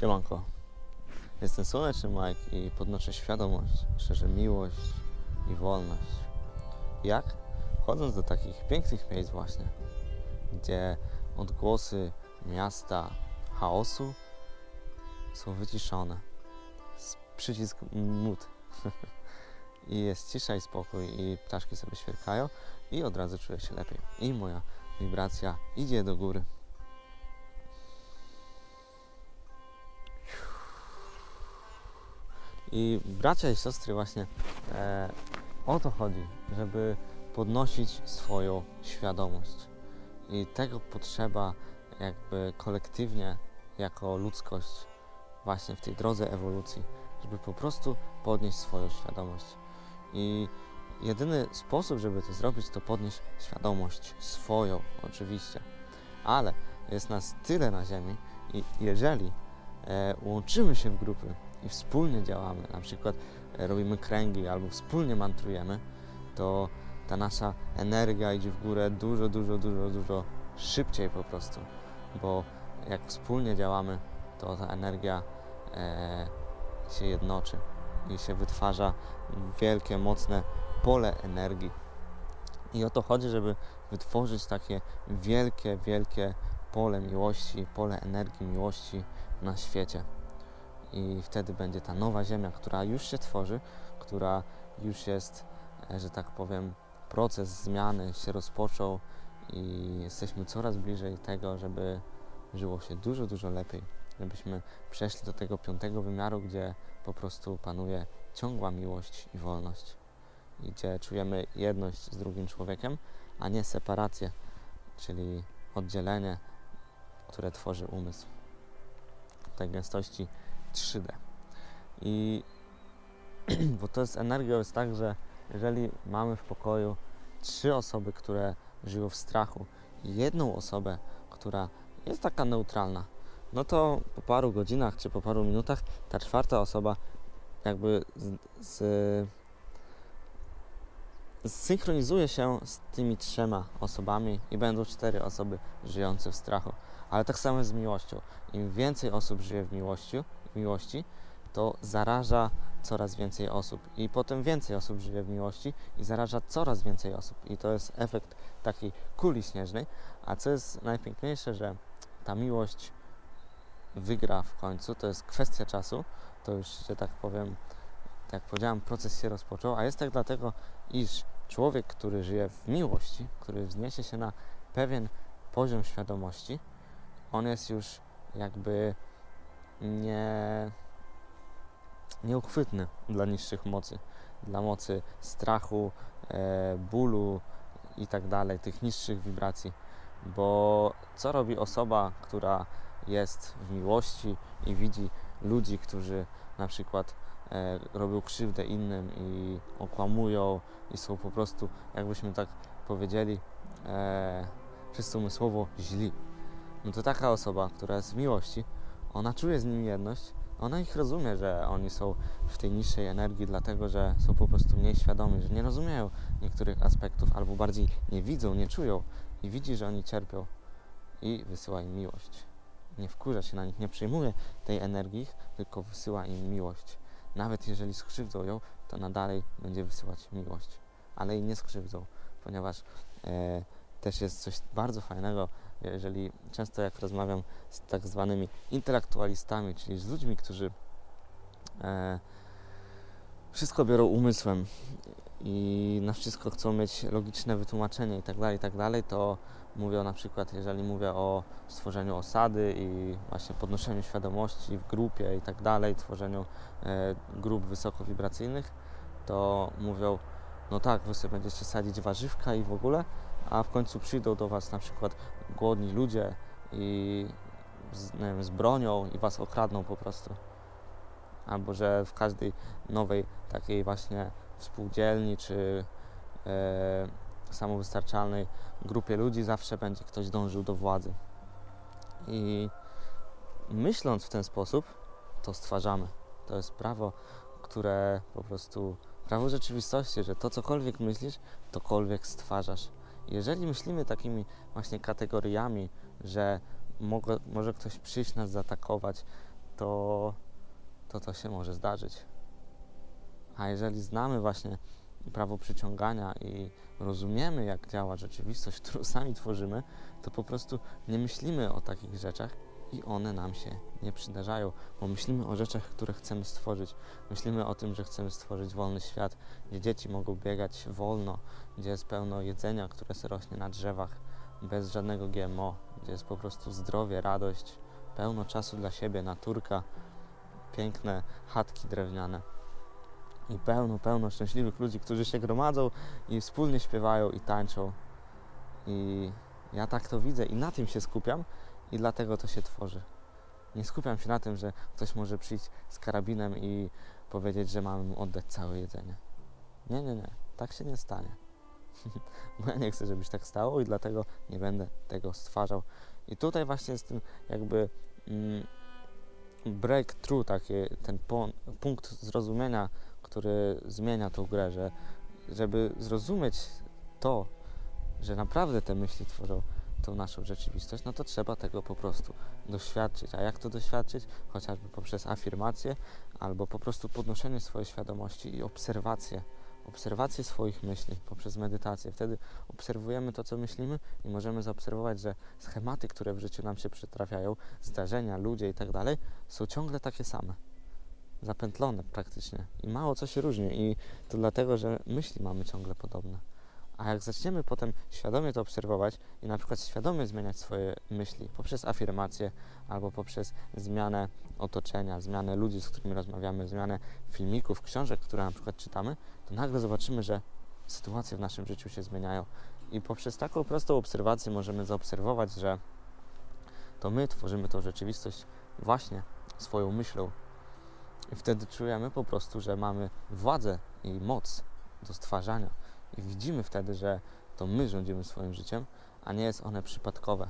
Siemanko. Jestem Słoneczny Mike i podnoszę świadomość, szerzę miłość i wolność. Jak? Chodząc do takich pięknych miejsc właśnie, gdzie odgłosy miasta, chaosu są wyciszone. Przycisk mute. I jest cisza i spokój i ptaszki sobie świerkają i od razu czuję się lepiej. I moja wibracja idzie do góry. I bracia i siostry właśnie e, o to chodzi, żeby podnosić swoją świadomość. I tego potrzeba jakby kolektywnie jako ludzkość właśnie w tej drodze ewolucji, żeby po prostu podnieść swoją świadomość. I jedyny sposób, żeby to zrobić, to podnieść świadomość swoją, oczywiście. Ale jest nas tyle na Ziemi i jeżeli e, łączymy się w grupy i wspólnie działamy, na przykład e, robimy kręgi albo wspólnie mantrujemy, to ta nasza energia idzie w górę dużo, dużo, dużo, dużo szybciej po prostu. Bo jak wspólnie działamy, to ta energia e, się jednoczy i się wytwarza wielkie, mocne pole energii. I o to chodzi, żeby wytworzyć takie wielkie, wielkie pole miłości, pole energii miłości na świecie. I wtedy będzie ta nowa Ziemia, która już się tworzy, która już jest, e, że tak powiem, proces zmiany się rozpoczął i jesteśmy coraz bliżej tego, żeby żyło się dużo, dużo lepiej. Żebyśmy przeszli do tego piątego wymiaru, gdzie po prostu panuje ciągła miłość i wolność. I gdzie czujemy jedność z drugim człowiekiem, a nie separację, czyli oddzielenie, które tworzy umysł. Tej gęstości 3D. I bo to jest energia, jest tak, że jeżeli mamy w pokoju trzy osoby, które żyją w strachu i jedną osobę, która jest taka neutralna, no to po paru godzinach czy po paru minutach ta czwarta osoba jakby z, z, zsynchronizuje się z tymi trzema osobami i będą cztery osoby żyjące w strachu. Ale tak samo jest z miłością. Im więcej osób żyje w miłości, miłości, to zaraża coraz więcej osób. I potem więcej osób żyje w miłości i zaraża coraz więcej osób. I to jest efekt takiej kuli śnieżnej. A co jest najpiękniejsze, że ta miłość wygra w końcu, to jest kwestia czasu. To już, że tak powiem, jak powiedziałem, proces się rozpoczął, a jest tak dlatego, iż człowiek, który żyje w miłości, który wzniesie się na pewien poziom świadomości, on jest już jakby nie, nieuchwytny dla niższych mocy, dla mocy strachu, e, bólu i tak dalej, tych niższych wibracji. Bo co robi osoba, która jest w miłości i widzi ludzi, którzy na przykład e, robią krzywdę innym i okłamują i są po prostu, jakbyśmy tak powiedzieli, e, czysto umysłowo źli. No to taka osoba, która jest w miłości, ona czuje z nimi jedność, ona ich rozumie, że oni są w tej niższej energii, dlatego że są po prostu mniej świadomi, że nie rozumieją niektórych aspektów, albo bardziej nie widzą, nie czują i widzi, że oni cierpią i wysyła im miłość. Nie wkurza się na nich, nie przyjmuje tej energii, tylko wysyła im miłość. Nawet jeżeli skrzywdzą ją, to nadal będzie wysyłać miłość, ale i nie skrzywdzą, ponieważ e, też jest coś bardzo fajnego, jeżeli często jak rozmawiam z tak zwanymi intelektualistami, czyli z ludźmi, którzy e, wszystko biorą umysłem i na wszystko chcą mieć logiczne wytłumaczenie i tak dalej, i tak to mówię na przykład, jeżeli mówię o stworzeniu osady i właśnie podnoszeniu świadomości w grupie i tak tworzeniu e, grup wysokowibracyjnych, to mówią, no tak, wy sobie będziecie sadzić warzywka i w ogóle, a w końcu przyjdą do was na przykład głodni ludzie i z, wiem, z bronią i was okradną po prostu. Albo że w każdej nowej takiej właśnie spółdzielni czy e, samowystarczalnej grupie ludzi zawsze będzie ktoś dążył do władzy. I myśląc w ten sposób, to stwarzamy. To jest prawo, które po prostu, prawo rzeczywistości, że to cokolwiek myślisz, tokolwiek stwarzasz. Jeżeli myślimy takimi właśnie kategoriami, że mogę, może ktoś przyjść nas zaatakować, to, to to się może zdarzyć. A jeżeli znamy właśnie prawo przyciągania i rozumiemy, jak działa rzeczywistość, którą sami tworzymy, to po prostu nie myślimy o takich rzeczach i one nam się nie przydarzają, bo myślimy o rzeczach, które chcemy stworzyć. Myślimy o tym, że chcemy stworzyć wolny świat, gdzie dzieci mogą biegać wolno, gdzie jest pełno jedzenia, które rośnie na drzewach, bez żadnego GMO, gdzie jest po prostu zdrowie, radość, pełno czasu dla siebie, naturka, piękne chatki drewniane i pełno, pełno szczęśliwych ludzi, którzy się gromadzą i wspólnie śpiewają i tańczą. I ja tak to widzę i na tym się skupiam i dlatego to się tworzy. Nie skupiam się na tym, że ktoś może przyjść z karabinem i powiedzieć, że mamy mu oddać całe jedzenie. Nie, nie, nie. Tak się nie stanie. Bo ja nie chcę, żebyś tak stało i dlatego nie będę tego stwarzał. I tutaj właśnie jest ten jakby mm, breakthrough, taki, ten pon- punkt zrozumienia, który zmienia tą grę, że żeby zrozumieć to, że naprawdę te myśli tworzą tą naszą rzeczywistość, no to trzeba tego po prostu doświadczyć. A jak to doświadczyć? Chociażby poprzez afirmację albo po prostu podnoszenie swojej świadomości i obserwację. Obserwację swoich myśli poprzez medytację. Wtedy obserwujemy to, co myślimy i możemy zaobserwować, że schematy, które w życiu nam się przytrafiają, zdarzenia, ludzie i tak są ciągle takie same. Zapętlone praktycznie. I mało co się różni. I to dlatego, że myśli mamy ciągle podobne. A jak zaczniemy potem świadomie to obserwować i na przykład świadomie zmieniać swoje myśli poprzez afirmację albo poprzez zmianę otoczenia, zmianę ludzi, z którymi rozmawiamy, zmianę filmików, książek, które na przykład czytamy, to nagle zobaczymy, że sytuacje w naszym życiu się zmieniają. I poprzez taką prostą obserwację możemy zaobserwować, że to my tworzymy tą rzeczywistość właśnie swoją myślą. I wtedy czujemy po prostu, że mamy władzę i moc do stwarzania. I widzimy wtedy, że to my rządzimy swoim życiem, a nie jest one przypadkowe.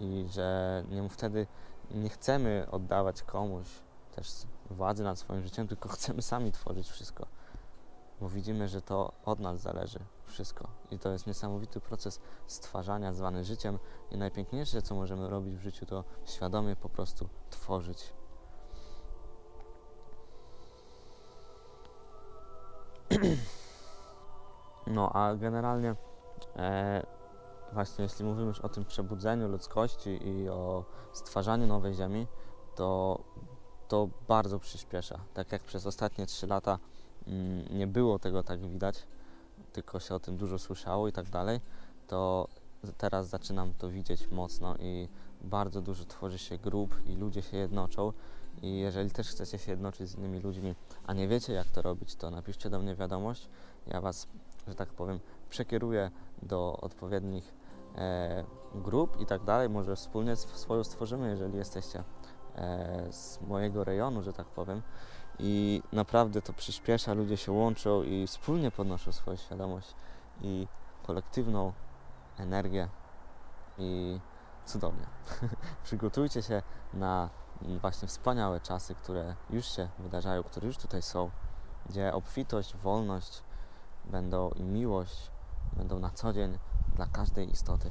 I że nie, wtedy nie chcemy oddawać komuś też władzy nad swoim życiem, tylko chcemy sami tworzyć wszystko. Bo widzimy, że to od nas zależy wszystko. I to jest niesamowity proces stwarzania zwany życiem. I najpiękniejsze, co możemy robić w życiu, to świadomie po prostu tworzyć. No, a generalnie e, właśnie jeśli mówimy już o tym przebudzeniu ludzkości i o stwarzaniu nowej ziemi, to to bardzo przyspiesza. Tak jak przez ostatnie 3 lata mm, nie było tego tak widać, tylko się o tym dużo słyszało i tak dalej, to teraz zaczynam to widzieć mocno i bardzo dużo tworzy się grup i ludzie się jednoczą. I jeżeli też chcecie się jednoczyć z innymi ludźmi, a nie wiecie jak to robić, to napiszcie do mnie wiadomość. Ja Was, że tak powiem, przekieruję do odpowiednich e, grup i tak dalej. Może wspólnie sw- swoją stworzymy, jeżeli jesteście e, z mojego rejonu, że tak powiem. I naprawdę to przyspiesza, ludzie się łączą i wspólnie podnoszą swoją świadomość i kolektywną energię i cudownie. Przygotujcie się na właśnie wspaniałe czasy, które już się wydarzają, które już tutaj są, gdzie obfitość, wolność będą i miłość będą na co dzień dla każdej istoty.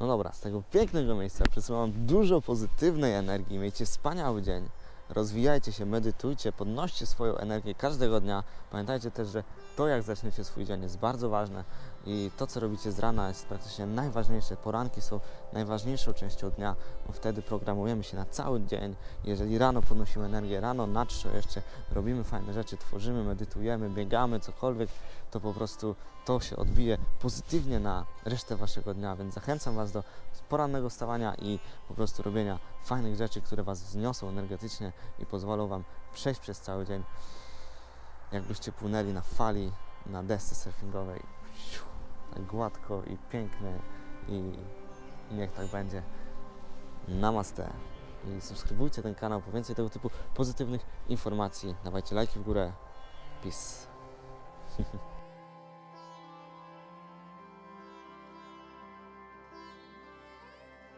No dobra, z tego pięknego miejsca przesyłam dużo pozytywnej energii. Miejcie wspaniały dzień. Rozwijajcie się, medytujcie, podnoście swoją energię każdego dnia. Pamiętajcie też, że to jak zaczniecie swój dzień jest bardzo ważne i to co robicie z rana jest praktycznie najważniejsze. Poranki są najważniejszą częścią dnia, bo wtedy programujemy się na cały dzień. Jeżeli rano podnosimy energię, rano na czczo jeszcze robimy fajne rzeczy, tworzymy, medytujemy, biegamy, cokolwiek, to po prostu to się odbije pozytywnie na resztę waszego dnia, więc zachęcam was do porannego wstawania i po prostu robienia fajnych rzeczy, które was wzniosą energetycznie i pozwolą wam przejść przez cały dzień, jakbyście płynęli na fali, na desce surfingowej. Gładko i pięknie i niech tak będzie. Namaste. I subskrybujcie ten kanał po więcej tego typu pozytywnych informacji. Dawajcie lajki w górę. Peace.